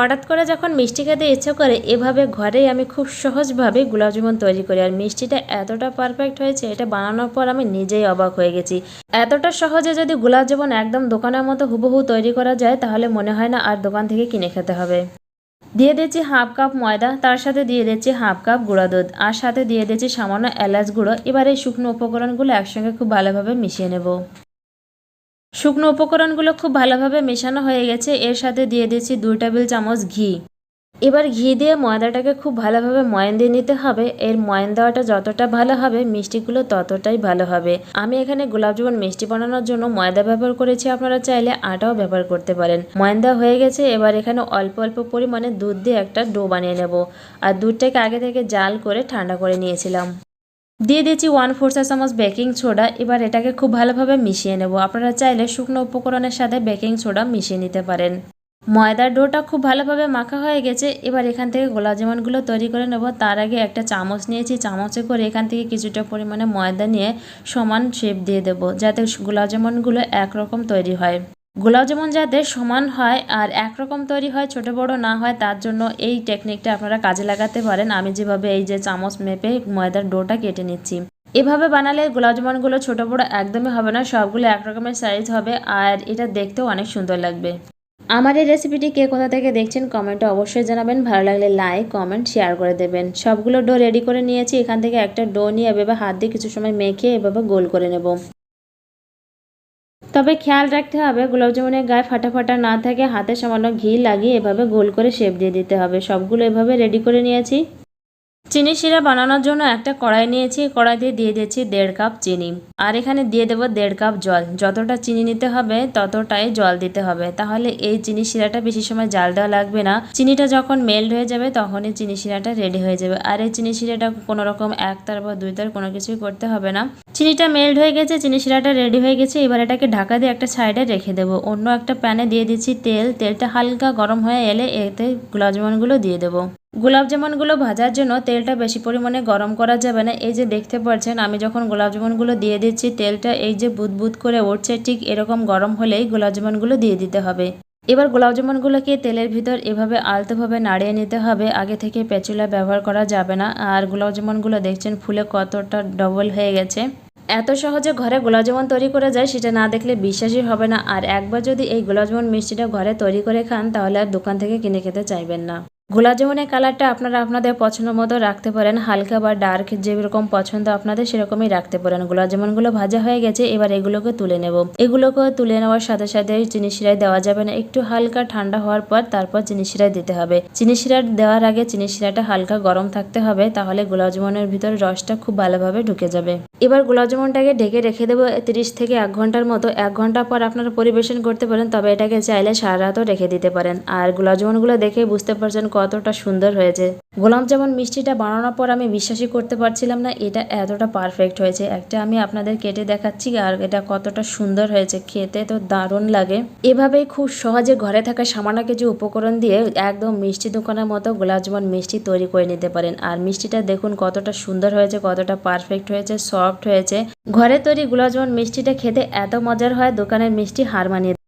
হঠাৎ করে যখন মিষ্টি খেতে ইচ্ছে করে, এভাবে ঘরেই আমি খুব সহজভাবে গোলাপ জামুন তৈরি করি। আর মিষ্টিটা এতটা পারফেক্ট হয়েছে, এটা বানানোর পর আমি নিজেই অবাক হয়ে গেছি। এতটা সহজে যদি গোলাপ জামুন একদম দোকানের মতো হুবহু তৈরি করা যায়, তাহলে মনে হয় না আর দোকান থেকে কিনে খেতে হবে। দিয়ে দিচ্ছি হাফ কাপ ময়দা, তার সাথে দিয়ে দিচ্ছি হাফ কাপ গুঁড়া দুধ, আর সাথে দিয়ে দিচ্ছি সামান্য এলাচ গুঁড়ো। এবার এই শুকনো উপকরণগুলো একসঙ্গে খুব ভালোভাবে মিশিয়ে নেব। শুকনো উপকরণগুলো খুব ভালোভাবে মেশানো হয়ে গেছে। এর সাথে দিয়ে দিচ্ছি দুই টেবিল চামচ ঘি। এবার ঘি দিয়ে ময়দাটাকে খুব ভালোভাবে ময়ান দিয়ে নিতে হবে। এর ময়ান দেওয়াটা যতটা ভালো হবে, মিষ্টিগুলো ততটাই ভালো হবে। আমি এখানে গোলাপ জামুন মিষ্টি বানানোর জন্য ময়দা ব্যবহার করেছি। আপনারা চাইলে আটাও ব্যবহার করতে পারেন। ময়ান দেওয়া হয়ে গেছে। এবার এখানে অল্প অল্প পরিমাণে দুধ দিয়ে একটা ডো বানিয়ে নেব। আর দুধটাকে আগে থেকে জাল করে ঠান্ডা করে নিয়েছিলাম। দিয়ে দিচ্ছি ওয়ান ফোর চা চামচ বেকিং সোডা এবার এটাকে খুব ভালোভাবে মিশিয়ে নেব। আপনারা চাইলে শুকনো উপকরণের সাথে বেকিং সোডা মিশিয়ে নিতে পারেন। ময়দার ডোটা খুব ভালোভাবে মাখা হয়ে গেছে, এবার এখান থেকে গোলাপ জামুনগুলো তৈরি করে নেব। তার আগে একটা চামচ নিয়েছি, চামচে করে এখান থেকে কিছুটা পরিমাণে ময়দা নিয়ে সমান শেপ দিয়ে দেব, যাতে গোলাপ জামুনগুলো একরকম তৈরি হয়। গোলাপ জামুন যাতে সমান হয় আর একরকম তৈরি হয়, ছোট বড় না হয়, তার জন্য এই টেকনিকটা আপনারা কাজে লাগাতে পারেন। আমি যেভাবে এই যে চামচ মেপে ময়দার ডোটা কেটে নিচ্ছি। এভাবে বানালে গোলাপ জামুনগুলো ছোট বড় একদমই হবে না, সবগুলো একরকমের সাইজ হবে আর এটা দেখতেও অনেক সুন্দর লাগবে। আমার এই রেসিপিটি কে কোথা থেকে দেখছেন কমেন্টে অবশ্যই জানাবেন। ভালো লাগলে লাইক কমেন্ট শেয়ার করে দেবেন। সবগুলো ডো রেডি করে নিয়েছি। এখান থেকে একটা ডো নিয়ে এভাবে হাত দিয়ে কিছু সময় মেখে এভাবে গোল করে নেব। তবে খেয়াল রাখতে হবে গোলাপ জামুনের গায়ে ফাটা ফাটা না থাকে, হাতে সামান্য ঘি লাগিয়ে এভাবে গোল করে শেপ দিয়ে দিতে হবে। সবগুলো এভাবে রেডি করে নিয়েছি। চিনি শিরা বানানোর জন্য একটা কড়াই নিয়েছি কড়াইতে দিয়ে দিচ্ছি দেড় কাপ চিনি। আর এখানে দিয়ে দেবো দেড় কাপ জল। যতটা চিনি নিতে হবে, ততটাই জল দিতে হবে। তাহলে এই চিনি শিরাটা বেশি সময় জাল দেওয়া লাগবে না। চিনিটা যখন মেল্ট হয়ে যাবে, তখনই চিনি শিরাটা রেডি হয়ে যাবে। আর এই চিনি শিরাটা কোনো রকম একতার বা দুইতার কোনো কিছুই করতে হবে না। চিনিটা মেল্ট হয়ে গেছে, চিনি শিরাটা রেডি হয়ে গেছে। এবার এটাকে ঢাকা দিয়ে একটা সাইডে রেখে দেবো। অন্য একটা প্যানে দিয়ে দিচ্ছি তেল। তেলটা হালকা গরম হয়ে এলে এতে গোলাপ জামুনগুলো দিয়ে দেবো। গোলাপ জামুনগুলো ভাজার জন্য তেলটা বেশি পরিমাণে গরম করা যাবে না। এই যে দেখতে পাচ্ছেন, আমি যখন গোলাপ জামুনগুলো দিয়ে দিচ্ছি, তেলটা এই যে বুদবুদ করে উঠছে, ঠিক এরকম গরম হলেই গোলাপ জামুনগুলো দিয়ে দিতে হবে। এবার গোলাপ জামুনগুলোকে তেলের ভিতর এভাবে আলতোভাবে নাড়িয়ে নিতে হবে। আগে থেকে পেঁচুলা ব্যবহার করা যাবে না। আর গোলাপ জামুনগুলো দেখছেন, ফুলে কতটা ডবল হয়ে গেছে। এত সহজে ঘরে গোলাপ জামুন তৈরি করে যায়, সেটা না দেখলে বিশ্বাসই হবে না। আর একবার যদি এই গোলাপ জামুন মিষ্টিটা ঘরে তৈরি করে খান, তাহলে আর দোকান থেকে কিনে খেতে চাইবেন না। গোলাপ জামুনের কালারটা আপনারা আপনাদের পছন্দ মতো রাখতে পারেন। হালকা বা ডার্ক যেরকম পছন্দ আপনাদের সেরকমই রাখতে পারেন। জামুনগুলো ভাজা হয়ে গেছে, এবার এগুলোকে তুলে নেব। এগুলোকে তুলে নেওয়ার সাথে সাথে চিনি শিরায় দেওয়া যাবে না। একটু হালকা ঠান্ডা হওয়ার পর তারপর চিনি শিরায় দিতে হবে। চিনি শিরা দেওয়ার আগে চিনি শিরাটা হালকা গরম থাকতে হবে, তাহলে গোলাপ জামুনের ভিতরে রসটা খুব ভালোভাবে ঢুকে যাবে। এবার জামুনটাকে ঢেকে রেখে দেবো তিরিশ থেকে এক ঘণ্টার মতো। এক ঘণ্টা পর আপনারা পরিবেশন করতে পারেন, তবে এটাকে চাইলে সারা রাতও রেখে দিতে পারেন। আর জামুনগুলো দেখে বুঝতে পারছেন কতটা সুন্দর হয়েছে। গোলাপ জামুন মিষ্টিটা বানানোর পর আমি বিশ্বাসই করতে পারছিলাম না, এটা এতটা পারফেক্ট হয়েছে। একটা আমি আপনাদের কেটে দেখাচ্ছি আর এটা কতটা সুন্দর হয়েছে, খেতে তো দারুণ লাগে। এভাবেই খুব সহজে ঘরে থাকা সামান্য কিছু উপকরণ দিয়ে একদম মিষ্টি দোকানের মতো গোলাপ জামুন মিষ্টি তৈরি করে নিতে পারেন। আর মিষ্টিটা দেখুন কতটা সুন্দর হয়েছে, কতটা পারফেক্ট হয়েছে সফট হয়েছে। ঘরে তৈরি গোলাপ জামুন মিষ্টিটা খেতে এত মজার হয়, দোকানের মিষ্টি হার মানিয়ে